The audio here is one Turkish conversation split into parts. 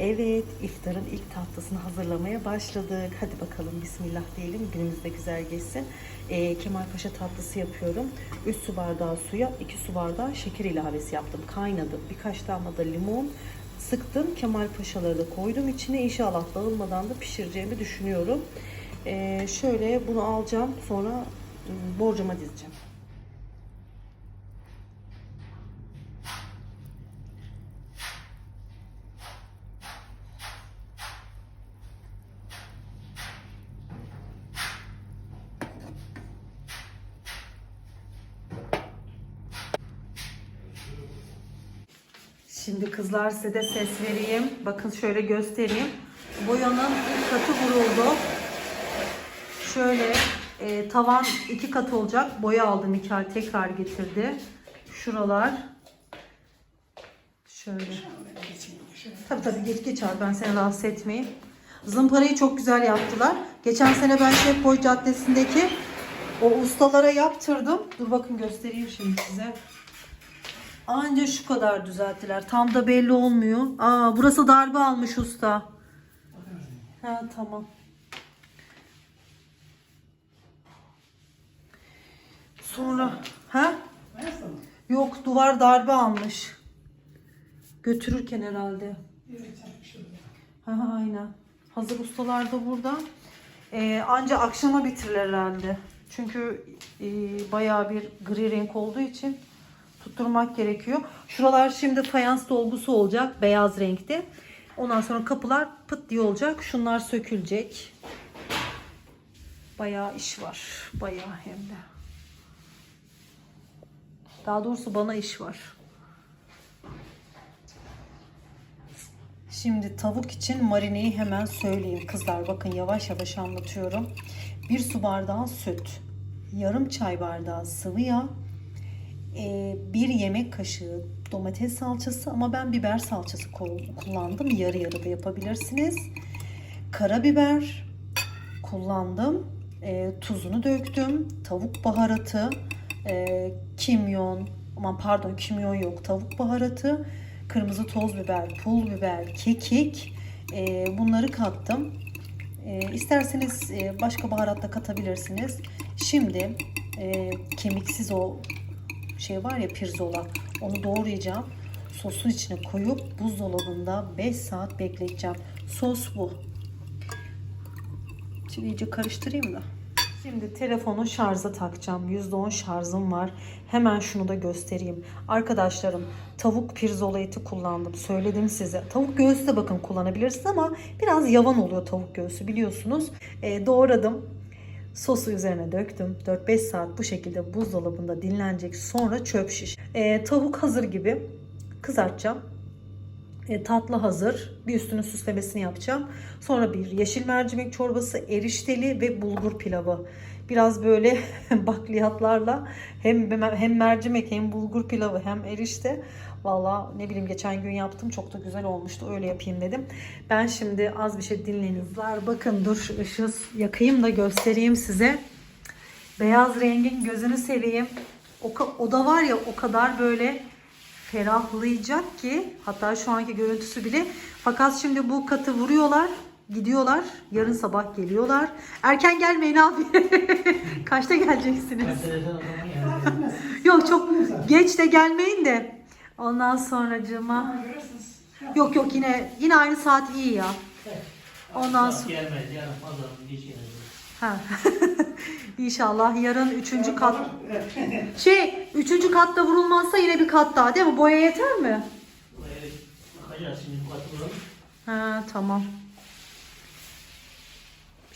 Evet, iftarın ilk tatlısını hazırlamaya başladık. Hadi bakalım bismillah diyelim, günümüz de güzel geçsin. Ee, Kemal Paşa tatlısı yapıyorum. 3 su bardağı suya 2 su bardağı şeker ilavesi yaptım. Kaynadı. Birkaç damla da limon sıktım. Kemal Paşaları da koydum içine. İnşallah dağılmadan da pişireceğimi düşünüyorum. Ee, şöyle bunu alacağım. Sonra ım, borcama dizeceğim. Şimdi kızlar size de ses vereyim. Bakın şöyle göstereyim. Boyanın ilk katı vuruldu. Şöyle e, tavan iki kat olacak. Boya aldım Mikael tekrar getirdi. Şuralar. Şöyle. Tabii tabii geç geç abi ben seni rahatsız etmeyeyim. Zımparayı çok güzel yaptılar. Geçen sene ben Şefboy Caddesi'ndeki o ustalara yaptırdım. Dur bakın göstereyim şimdi size. Anca şu kadar düzelttiler. Tam da belli olmuyor. Aa burası darbe almış usta. Ha tamam. Sonra ha? Yok duvar darbe almış. Götürürken herhalde. Ha aynen. Hazır ustalar da burada. Ee, anca akşama bitirirler herhalde. Çünkü e, bayağı bir gri renk olduğu için tutturmak gerekiyor. Şuralar şimdi fayans dolgusu olacak beyaz renkte. Ondan sonra kapılar pıt diye olacak. Şunlar sökülecek. Bayağı iş var. Bayağı hem de. Daha doğrusu bana iş var. Şimdi tavuk için marineyi hemen söyleyeyim kızlar. Bakın yavaş yavaş anlatıyorum. Bir su bardağı süt, yarım çay bardağı sıvı yağ, e, bir yemek kaşığı domates salçası ama ben biber salçası kul- kullandım. Yarı yarı da yapabilirsiniz. Karabiber kullandım. E, tuzunu döktüm. Tavuk baharatı, e, kimyon, aman pardon kimyon yok. Tavuk baharatı, kırmızı toz biber, pul biber, kekik e, bunları kattım. E, isterseniz e, başka baharat da katabilirsiniz. Şimdi e, kemiksiz o şey var ya pirzola onu doğrayacağım. Sosun içine koyup buzdolabında 5 saat bekleteceğim. Sos bu. Şimdi iyice karıştırayım da. Şimdi telefonu şarja takacağım. %10 şarjım var. Hemen şunu da göstereyim. Arkadaşlarım tavuk pirzola eti kullandım. Söyledim size. Tavuk göğsü de bakın kullanabilirsiniz ama biraz yavan oluyor tavuk göğsü biliyorsunuz. Ee, doğradım. Sosu üzerine döktüm. 4-5 saat bu şekilde buzdolabında dinlenecek. Sonra çöp şiş. Ee, tavuk hazır gibi kızartacağım. E, tatlı hazır. Bir üstünün süslemesini yapacağım. Sonra bir yeşil mercimek çorbası, erişteli ve bulgur pilavı. Biraz böyle bakliyatlarla hem hem mercimek hem bulgur pilavı hem erişte. Valla ne bileyim geçen gün yaptım çok da güzel olmuştu. Öyle yapayım dedim. Ben şimdi az bir şey dinlenizler. Bakın dur ışığı yakayım da göstereyim size. Beyaz rengin gözünü seveyim. O, o da var ya o kadar böyle ferahlayacak ki hatta şu anki görüntüsü bile fakat şimdi bu katı vuruyorlar gidiyorlar yarın sabah geliyorlar. Erken gelmeyin abi. Kaçta geleceksiniz? Yok çok geç de gelmeyin de. Ondan sonracığıma yok yok yine yine aynı saat iyi ya. Ondan sonra Gelmez yarın pazarın. Ha. İnşallah yarın üçüncü kat şey üçüncü katta vurulmazsa yine bir kat daha değil mi? Boya yeter mi? Bakacağız şimdi. Ha tamam.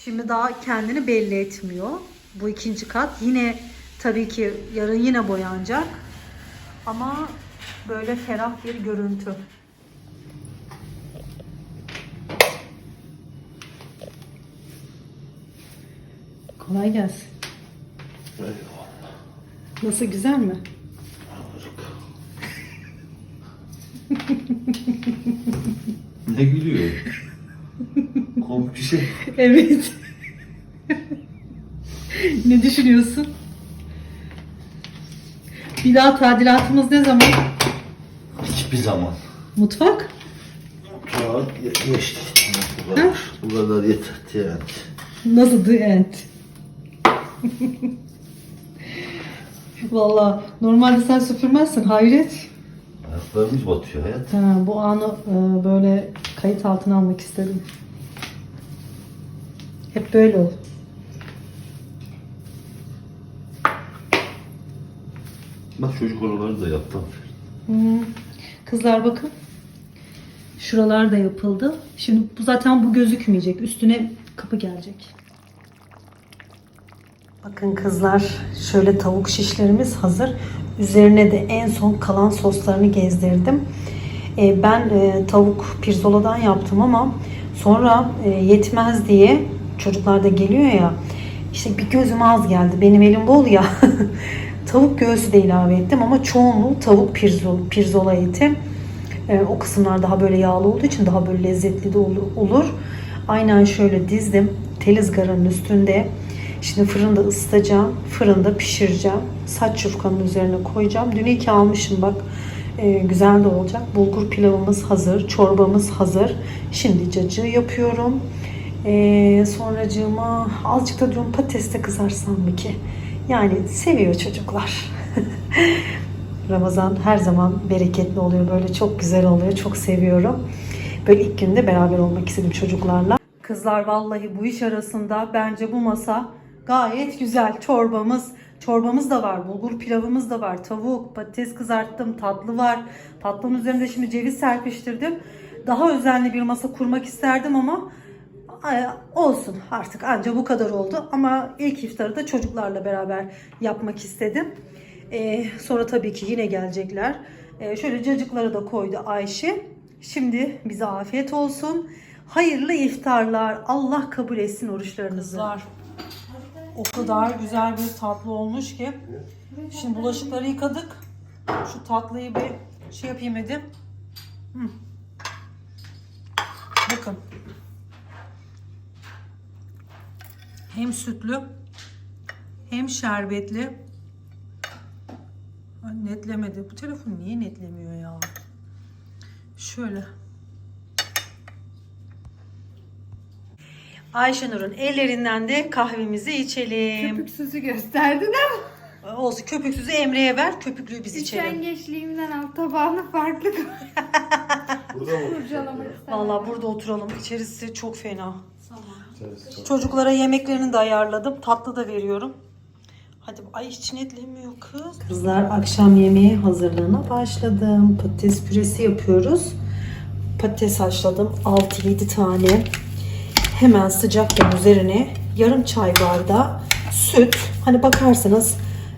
Şimdi daha kendini belli etmiyor. Bu ikinci kat yine tabii ki yarın yine boyanacak. Ama böyle ferah bir görüntü. Kolay gelsin. Nasıl güzel mi? Ne gülüyor? Komik bir şey. Evet. ne düşünüyorsun? Bir daha tadilatımız ne zaman? Hiçbir zaman. Mutfak? Ya Saat geçti. Bu kadar, bu kadar yeter. Yani. Nasıl the end? Valla normalde sen süpürmezsin hayret. Ayaklarımız batıyor hayat. Ha, bu anı e, böyle kayıt altına almak istedim. Hep böyle ol. Bak çocuk oraları da yaptım. Hmm. Kızlar bakın. Şuralar da yapıldı. Şimdi bu zaten bu gözükmeyecek. Üstüne kapı gelecek. Bakın kızlar şöyle tavuk şişlerimiz hazır. Üzerine de en son kalan soslarını gezdirdim. Ee, ben e, tavuk pirzoladan yaptım ama sonra e, yetmez diye çocuklar da geliyor ya işte bir gözüm az geldi. Benim elim bol ya. tavuk göğsü de ilave ettim ama çoğunluğu tavuk pirzol, pirzola eti. O kısımlar daha böyle yağlı olduğu için daha böyle lezzetli de olur. Aynen şöyle dizdim. Tel ızgaranın üstünde. Şimdi fırında ısıtacağım. Fırında pişireceğim. Saç yufkanın üzerine koyacağım. Dün iki almışım bak. Ee, güzel de olacak. Bulgur pilavımız hazır. Çorbamız hazır. Şimdi cacığı yapıyorum. Ee, sonracığıma azıcık da diyorum patates kızarsam mı ki? Yani seviyor çocuklar. Ramazan her zaman bereketli oluyor. Böyle çok güzel oluyor. Çok seviyorum. Böyle ilk günde beraber olmak istedim çocuklarla. Kızlar vallahi bu iş arasında bence bu masa gayet güzel. Çorbamız, çorbamız da var. Bulgur pilavımız da var. Tavuk, patates kızarttım, tatlı var. Tatlının üzerinde şimdi ceviz serpiştirdim. Daha özenli bir masa kurmak isterdim ama Ay, olsun artık anca bu kadar oldu ama ilk iftarı da çocuklarla beraber yapmak istedim. Ee, sonra tabii ki yine gelecekler. Ee, şöyle cacıkları da koydu Ayşe. Şimdi bize afiyet olsun. Hayırlı iftarlar. Allah kabul etsin oruçlarınızı. O kadar güzel bir tatlı olmuş ki. Şimdi bulaşıkları yıkadık. Şu tatlıyı bir şey yapayım Edim. Hı. Bakın. Hem sütlü hem şerbetli. Netlemedi. Bu telefon niye netlemiyor ya? Şöyle. Ayşenur'un ellerinden de kahvemizi içelim. Köpüksüzü gösterdin ama Olsun köpüksüzü Emre'ye ver. Köpüklüyü biz içelim. üşengeçliğimden alt tabağını farklı Burada mı? kurcalamak istedim. Vallahi burada oturalım. İçerisi çok fena. Çocuklara yemeklerini de ayarladım. Tatlı da veriyorum. Hadi ay hiç netlemiyor kız. Kızlar akşam yemeği hazırlığına başladım. Patates püresi yapıyoruz. Patates haşladım 6-7 tane. Hemen sıcakken üzerine yarım çay bardağı süt. Hani bakarsanız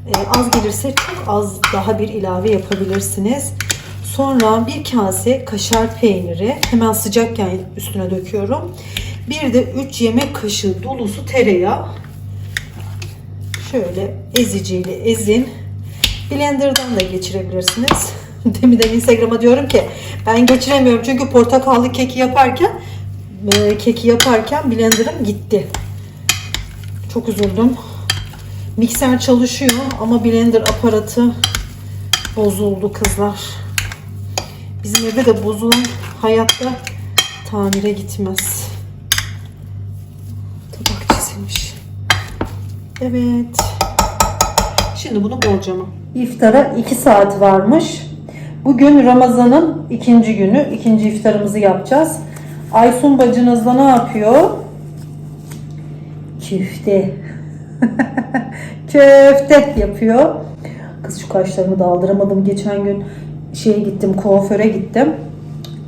e, az gelirse çok az daha bir ilave yapabilirsiniz. Sonra bir kase kaşar peyniri hemen sıcakken üstüne döküyorum. Bir de 3 yemek kaşığı dolusu tereyağı. Şöyle eziciyle ezin. Blender'dan da geçirebilirsiniz. Deminden Instagram'a diyorum ki ben geçiremiyorum çünkü portakallı keki yaparken e, keki yaparken blender'ım gitti. Çok üzüldüm. Mikser çalışıyor ama blender aparatı bozuldu kızlar. Bizim evde de bozulan hayatta tamire gitmez. Tabak çizilmiş. Evet. Şimdi bunu borcama. İftara 2 saat varmış. Bugün Ramazan'ın ikinci günü. ikinci iftarımızı yapacağız. Aysun bacınız da ne yapıyor? Küfte. Köfte yapıyor. Kız şu kaşlarımı da aldıramadım. Geçen gün şeye gittim, kuaföre gittim.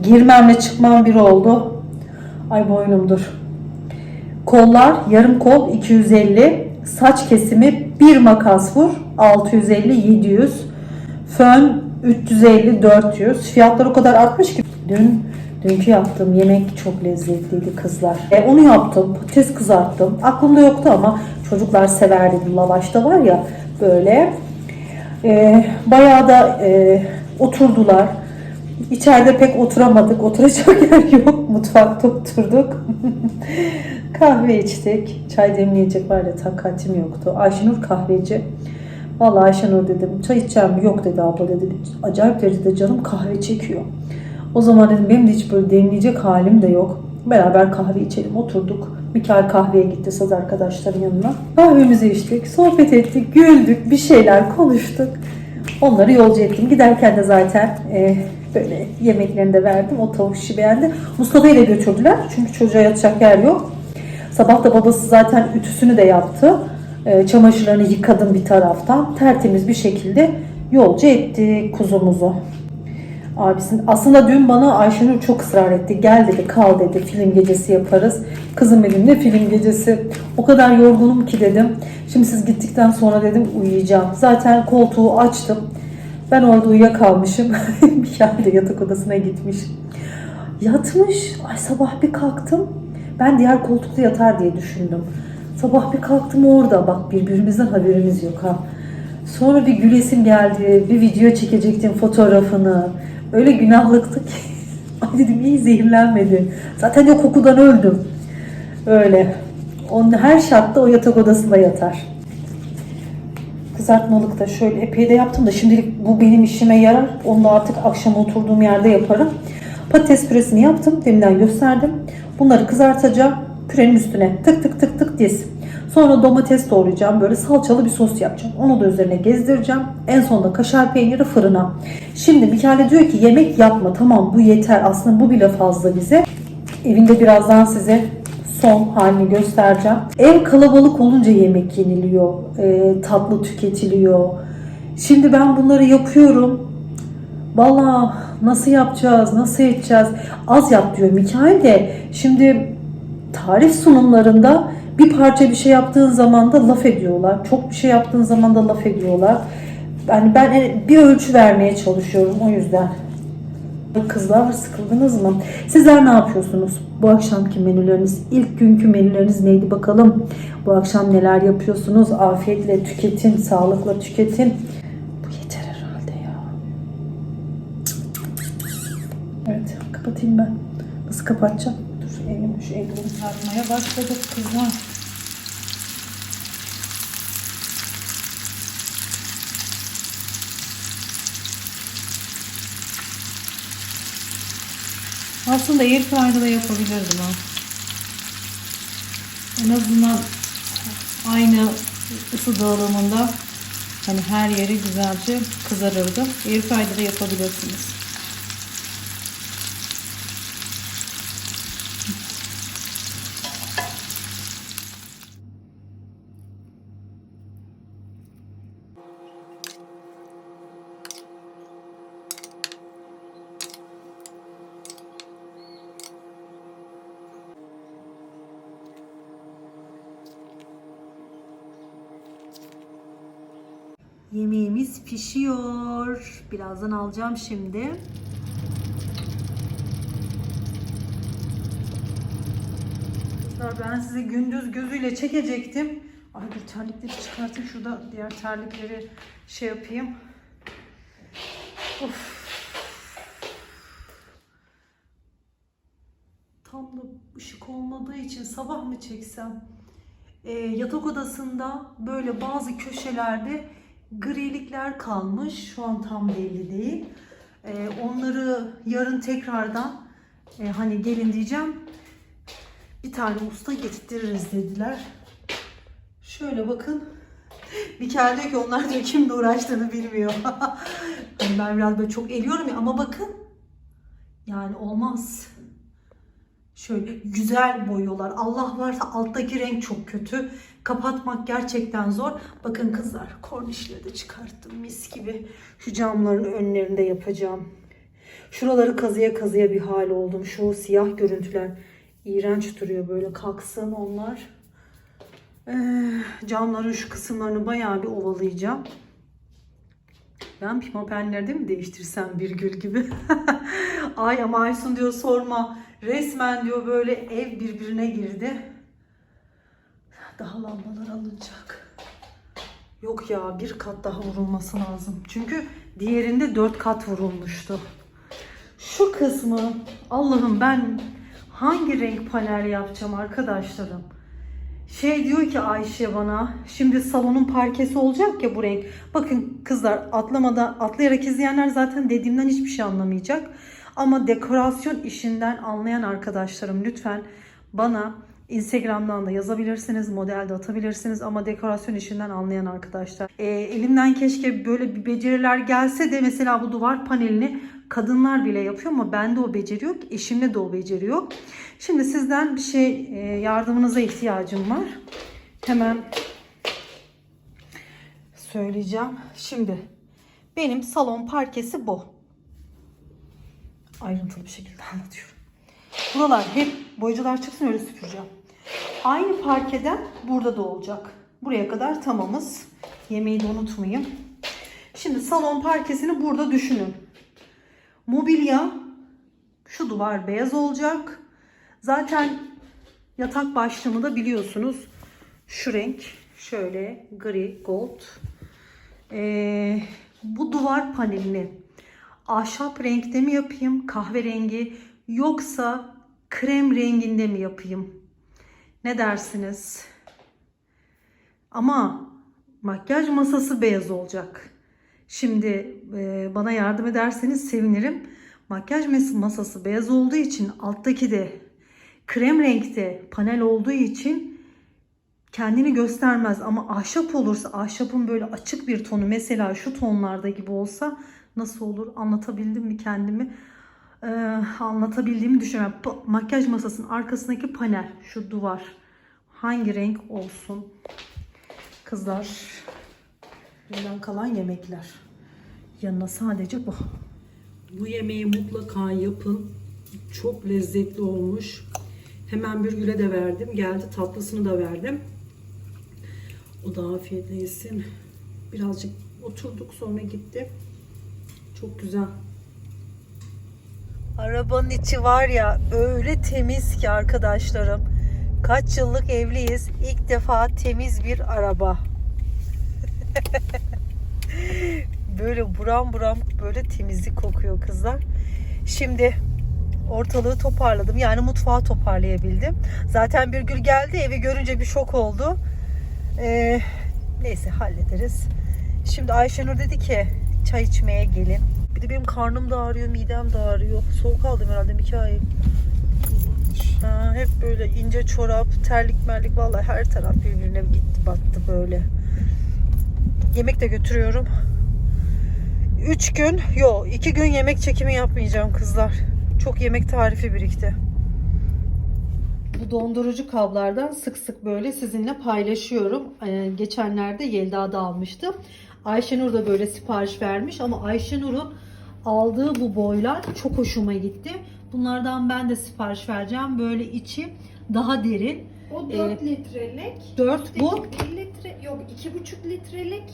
Girmemle çıkmam bir oldu. Ay boynumdur. Kollar yarım kol 250. Saç kesimi bir makas vur 650 700. Fön 350 400. Fiyatlar o kadar artmış ki. Dün dünkü yaptığım yemek çok lezzetliydi kızlar. E, onu yaptım. Patates kızarttım. Aklımda yoktu ama çocuklar severdi. Bu lavaşta var ya böyle. E, bayağı da e, oturdular. İçeride pek oturamadık. Oturacak yer yok. Mutfakta oturduk. Kahve içtik. Çay demleyecek var ya takatim yoktu. Ayşenur kahveci. Vallahi Ayşenur dedim çay içeceğim mi? Yok dedi abla dedi. Acayip derecede canım kahve çekiyor. O zaman dedim benim de hiç böyle demleyecek halim de yok. Beraber kahve içelim oturduk. Mikael kahveye gitti saz arkadaşların yanına. Kahvemizi içtik, sohbet ettik, güldük, bir şeyler konuştuk. Onları yolcu ettim. Giderken de zaten e, böyle yemeklerini de verdim. O tavuk işi beğendi. Mustafa'yı da götürdüler. Çünkü çocuğa yatacak yer yok. Sabah da babası zaten ütüsünü de yaptı. E, çamaşırlarını yıkadım bir taraftan. Tertemiz bir şekilde yolcu ettik kuzumuzu. Abisin aslında dün bana Ayşenur çok ısrar etti. Gel dedi, kal dedi. Film gecesi yaparız. Kızım benim ne film gecesi. O kadar yorgunum ki dedim. Şimdi siz gittikten sonra dedim uyuyacağım. Zaten koltuğu açtım. Ben orada uyuyakalmışım. Mikael de yatak odasına gitmiş. Yatmış. Ay sabah bir kalktım. Ben diğer koltukta yatar diye düşündüm. Sabah bir kalktım orada. Bak birbirimizden haberimiz yok ha. Sonra bir gülesim geldi. Bir video çekecektim fotoğrafını. Öyle günahlıktı ki. Ay dedim iyi zehirlenmedi. Zaten de kokudan öldüm. Öyle. Onun her şartta o yatak odasında yatar. Kızartmalık da şöyle epey de yaptım da şimdilik bu benim işime yarar. Onu da artık akşam oturduğum yerde yaparım. Patates püresini yaptım. Deminden gösterdim. Bunları kızartacağım. Pürenin üstüne tık tık tık tık diz. Sonra domates doğrayacağım. Böyle salçalı bir sos yapacağım. Onu da üzerine gezdireceğim. En sonunda kaşar peyniri fırına. Şimdi Mikael diyor ki yemek yapma. Tamam bu yeter. Aslında bu bile fazla bize. Evinde birazdan size son halini göstereceğim. Ev kalabalık olunca yemek yeniliyor. e, tatlı tüketiliyor. Şimdi ben bunları yapıyorum. Valla nasıl yapacağız, nasıl edeceğiz? Az yap diyor Mikael de. Şimdi tarif sunumlarında bir parça bir şey yaptığın zaman da laf ediyorlar. Çok bir şey yaptığın zaman da laf ediyorlar. Yani ben bir ölçü vermeye çalışıyorum o yüzden. Kızlar sıkıldınız mı? Sizler ne yapıyorsunuz? Bu akşamki menüleriniz, ilk günkü menüleriniz neydi bakalım? Bu akşam neler yapıyorsunuz? Afiyetle tüketin, sağlıkla tüketin. Bu yeter herhalde ya. Evet, kapatayım ben. Nasıl kapatacağım? Tartmaya başladık kızlar. Aslında airfryer'da da yapabilirdim ha. En azından aynı ısı dağılımında hani her yeri güzelce kızarırdı. Airfryer'da da yapabilirsiniz. Yemeğimiz pişiyor. Birazdan alacağım şimdi. Ben size gündüz gözüyle çekecektim. Ay dur terlikleri çıkartayım. Şurada diğer terlikleri şey yapayım. Of. Tam da ışık olmadığı için sabah mı çeksem? Ee, yatak odasında böyle bazı köşelerde grilikler kalmış. Şu an tam belli değil. Ee, onları yarın tekrardan e, hani gelin diyeceğim. Bir tane usta getiririz dediler. Şöyle bakın. Mikael diyor ki onlar diyor kimle uğraştığını bilmiyor. hani ben biraz böyle çok eliyorum ya ama bakın. Yani olmaz. Şöyle güzel boyuyorlar. Allah varsa alttaki renk çok kötü. Kapatmak gerçekten zor. Bakın kızlar kornişleri de çıkarttım mis gibi. Şu camların önlerinde yapacağım. Şuraları kazıya kazıya bir hal oldum. Şu siyah görüntüler iğrenç duruyor böyle kalksın onlar. Ee, camların şu kısımlarını bayağı bir ovalayacağım. Ben pimapenleri de mi değiştirsem bir gül gibi? Ay ama Aysun diyor sorma. Resmen diyor böyle ev birbirine girdi. Daha lambalar alınacak. Yok ya bir kat daha vurulması lazım. Çünkü diğerinde dört kat vurulmuştu. Şu kısmı Allah'ım ben hangi renk panel yapacağım arkadaşlarım? Şey diyor ki Ayşe bana şimdi salonun parkesi olacak ya bu renk. Bakın kızlar atlamadan atlayarak izleyenler zaten dediğimden hiçbir şey anlamayacak. Ama dekorasyon işinden anlayan arkadaşlarım lütfen bana Instagram'dan da yazabilirsiniz, model de atabilirsiniz ama dekorasyon işinden anlayan arkadaşlar. Ee, elimden keşke böyle bir beceriler gelse de mesela bu duvar panelini kadınlar bile yapıyor ama bende o beceri yok, eşimde de o beceri yok. Şimdi sizden bir şey e, yardımınıza ihtiyacım var. Hemen söyleyeceğim. Şimdi benim salon parkesi bu. Ayrıntılı bir şekilde anlatıyorum. Buralar hep boyacılar çıksın öyle süpüreceğim. Aynı parkeden burada da olacak. Buraya kadar tamamız. Yemeği de unutmayayım. Şimdi salon parkesini burada düşünün. Mobilya şu duvar beyaz olacak. Zaten yatak başlığımı da biliyorsunuz. Şu renk şöyle gri gold. Ee, bu duvar panelini ahşap renkte mi yapayım, kahverengi yoksa krem renginde mi yapayım? Ne dersiniz? Ama makyaj masası beyaz olacak. Şimdi e, bana yardım ederseniz sevinirim. Makyaj masası beyaz olduğu için alttaki de krem renkte panel olduğu için kendini göstermez ama ahşap olursa ahşapın böyle açık bir tonu mesela şu tonlarda gibi olsa nasıl olur anlatabildim mi kendimi Ee, anlatabildiğimi düşünüyorum. Makyaj masasının arkasındaki panel şu duvar hangi renk olsun kızlar bundan kalan yemekler yanına sadece bu Bu yemeği mutlaka yapın. Çok lezzetli olmuş. Hemen bir güle de verdim. Geldi tatlısını da verdim. O da afiyetle yesin. Birazcık oturduk sonra gitti. Çok güzel. Arabanın içi var ya öyle temiz ki arkadaşlarım. Kaç yıllık evliyiz. İlk defa temiz bir araba. böyle buram buram böyle temizlik kokuyor kızlar. Şimdi ortalığı toparladım. Yani mutfağı toparlayabildim. Zaten bir gül geldi evi görünce bir şok oldu. Ee, neyse hallederiz. Şimdi Ayşenur dedi ki çay içmeye gelin. Bir de benim karnım da ağrıyor, midem de ağrıyor. Soğuk aldım herhalde Mikail. Ha, hep böyle ince çorap, terlik merlik vallahi her taraf birbirine gitti battı böyle. Yemek de götürüyorum. Üç gün, yok iki gün yemek çekimi yapmayacağım kızlar. Çok yemek tarifi birikti. Bu dondurucu kablardan sık sık böyle sizinle paylaşıyorum. Ee, geçenlerde Yelda da almıştı. Ayşenur da böyle sipariş vermiş ama Ayşenur'un aldığı bu boylar çok hoşuma gitti. Bunlardan ben de sipariş vereceğim. Böyle içi daha derin. O Ee, 4 litrelik. 4 bu. 1 litre yok 2,5 litrelik.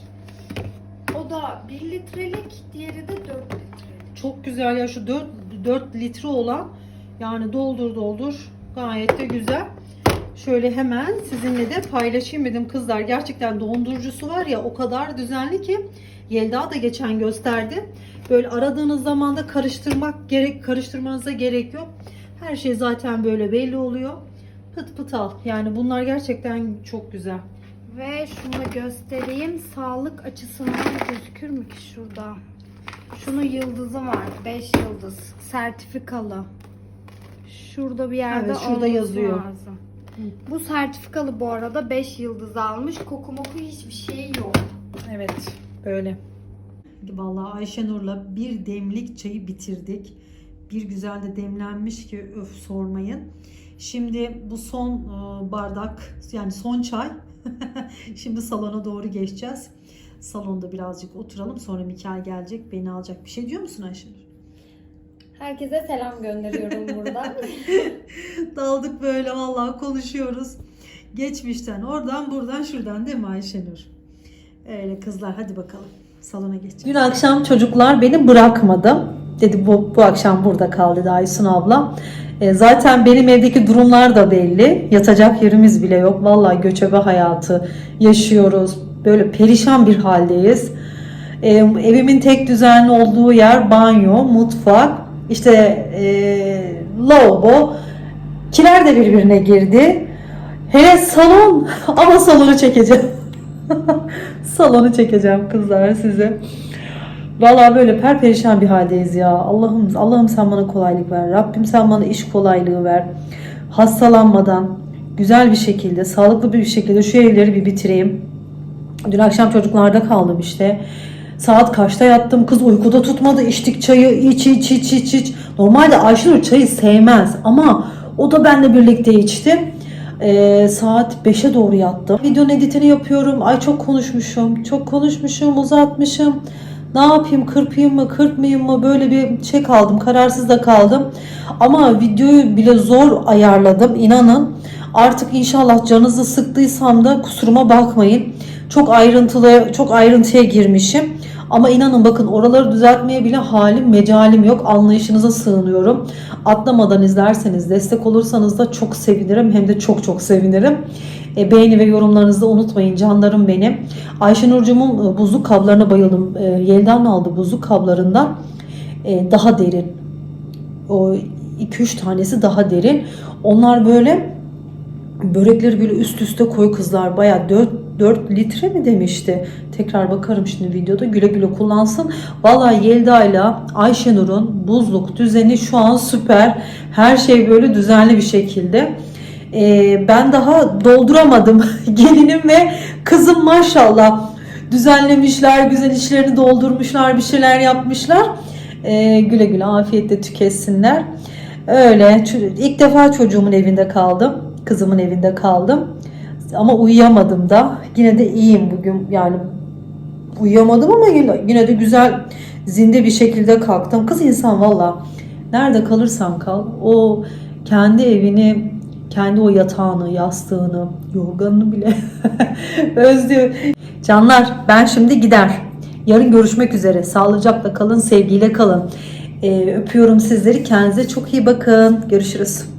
O da 1 litrelik, diğeri de 4 litrelik. Çok güzel ya şu 4, 4 litre olan yani doldur doldur gayet de güzel. Şöyle hemen sizinle de paylaşayım dedim kızlar. Gerçekten dondurucusu var ya o kadar düzenli ki Yelda da geçen gösterdi. Böyle aradığınız zaman da karıştırmak gerek karıştırmanıza gerek yok. Her şey zaten böyle belli oluyor. Pıt pıt al. Yani bunlar gerçekten çok güzel. Ve şunu göstereyim. Sağlık açısından gözükür mü ki şurada? Şunun yıldızı var. 5 yıldız. Sertifikalı. Şurada bir yerde Evet, şurada yazıyor. lazım. Bu sertifikalı bu arada 5 yıldız almış. Koku moku hiçbir şey yok. Evet böyle. Vallahi Ayşenur'la bir demlik çayı bitirdik. Bir güzel de demlenmiş ki öf sormayın. Şimdi bu son e, bardak yani son çay. Şimdi salona doğru geçeceğiz. Salonda birazcık oturalım sonra Mikael gelecek beni alacak. Bir şey diyor musun Ayşenur? Herkese selam gönderiyorum buradan. Daldık böyle vallahi konuşuyoruz. Geçmişten oradan buradan şuradan değil mi Ayşenur? Öyle kızlar hadi bakalım salona geçelim. Dün akşam çocuklar beni bırakmadı. Dedi bu, bu akşam burada kal dedi Aysun abla. E, zaten benim evdeki durumlar da belli. Yatacak yerimiz bile yok. Vallahi göçebe hayatı yaşıyoruz. Böyle perişan bir haldeyiz. E, evimin tek düzenli olduğu yer banyo, mutfak, işte e, lavabo. Kiler de birbirine girdi. Hele salon ama salonu çekeceğim. salonu çekeceğim kızlar size. Vallahi böyle perperişan bir haldeyiz ya. Allah'ım Allah'ım sen bana kolaylık ver. Rabbim sen bana iş kolaylığı ver. Hastalanmadan güzel bir şekilde, sağlıklı bir şekilde şu evleri bir bitireyim. Dün akşam çocuklarda kaldım işte. Saat kaçta yattım? Kız uykuda tutmadı. İçtik çayı. iç iç iç iç iç. Normalde Ayşenur çayı sevmez ama o da benimle birlikte içti. Ee, saat 5'e doğru yattım. Videonun editini yapıyorum. Ay çok konuşmuşum. Çok konuşmuşum. Uzatmışım. Ne yapayım? Kırpayım mı? Kırpmayayım mı? Böyle bir şey kaldım. Kararsız da kaldım. Ama videoyu bile zor ayarladım. İnanın. Artık inşallah canınızı sıktıysam da kusuruma bakmayın. Çok ayrıntılı, çok ayrıntıya girmişim. Ama inanın bakın oraları düzeltmeye bile halim, mecalim yok. Anlayışınıza sığınıyorum. Atlamadan izlerseniz, destek olursanız da çok sevinirim. Hem de çok çok sevinirim. E, beğeni ve yorumlarınızı unutmayın canlarım benim. Ayşenurcumun e, buzluk kablarına bayıldım. E, Yeldan aldı buzluk kablarından. E, daha derin. O 2-3 tanesi daha derin. Onlar böyle börekleri böyle üst üste koy kızlar. Baya 4, 4 litre mi demişti. Tekrar bakarım şimdi videoda. Güle güle kullansın. Vallahi Yelda ile Ayşenur'un buzluk düzeni şu an süper. Her şey böyle düzenli bir şekilde. Ee, ben daha dolduramadım. Gelinim ve kızım maşallah düzenlemişler, güzel içlerini doldurmuşlar, bir şeyler yapmışlar. Ee, güle güle afiyetle tüketsinler. Öyle. İlk defa çocuğumun evinde kaldım. Kızımın evinde kaldım. Ama uyuyamadım da. Yine de iyiyim bugün. Yani uyuyamadım ama yine, yine de güzel zinde bir şekilde kalktım. Kız insan valla nerede kalırsan kal o kendi evini kendi o yatağını, yastığını, yorganını bile özlüyor. Canlar ben şimdi gider. Yarın görüşmek üzere. Sağlıcakla kalın, sevgiyle kalın. Ee, öpüyorum sizleri. Kendinize çok iyi bakın. Görüşürüz.